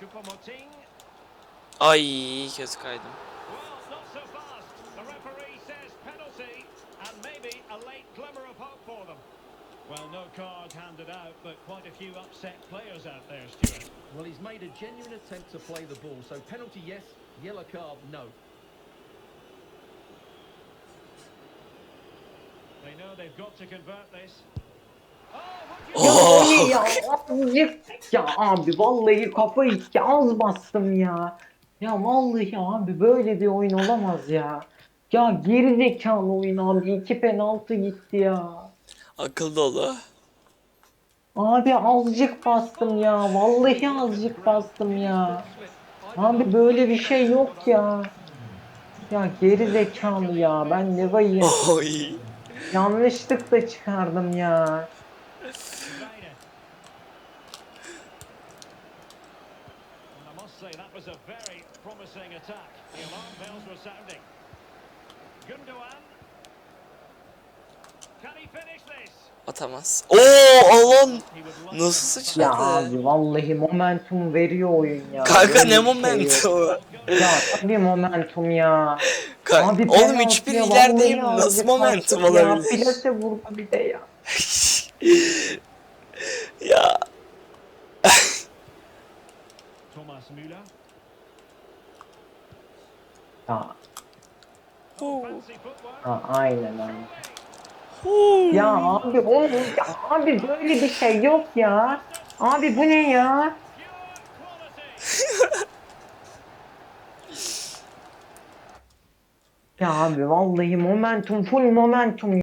Choupo-Moting. Ay kötü kaydım. Well, not so fast. The referee says penalty, and maybe a late glimmer of hope for them. Well, no card handed out, but quite a few upset players out there, Stuart. Well, he's made a genuine attempt to play the ball. So penalty, yes. Yellow card, no. They know they've got to convert this. Oh, Ya ya? Abi vallahi kafayı az bastım ya. Ya vallahi abi böyle bir oyun olamaz ya. Ya geri zekalı oyun abi. iki penaltı gitti ya. Akıl dolu. Abi azıcık bastım ya. Vallahi azıcık bastım ya. Abi böyle bir şey yok ya. Ya geri zekalı ya. Ben ne bayım. Oy. Yanlışlıkla çıkardım ya. Say that was a very promising attack. The alarm bells were sounding. Gundogan. Can he finish this? Atamaz. Oo alan. Nasıl have Ya sıçradı? abi vallahi momentum veriyor oyun ya. Kanka Böyle ne bir şey yok. momentu? Ya tabii momentum ya. Ka- Abi Oğlum penaltıya 3-1 vallahi ilerideyim. Nasıl momentum bastım ya. olabilir? Plase vurdu bir de ya. ya. Ya, footwork. ha, aynen aynen. Huu. Ya abi oğlum ya abi böyle bir şey yok ya. Abi bu ne ya? Ya abi vallahi momentum full momentum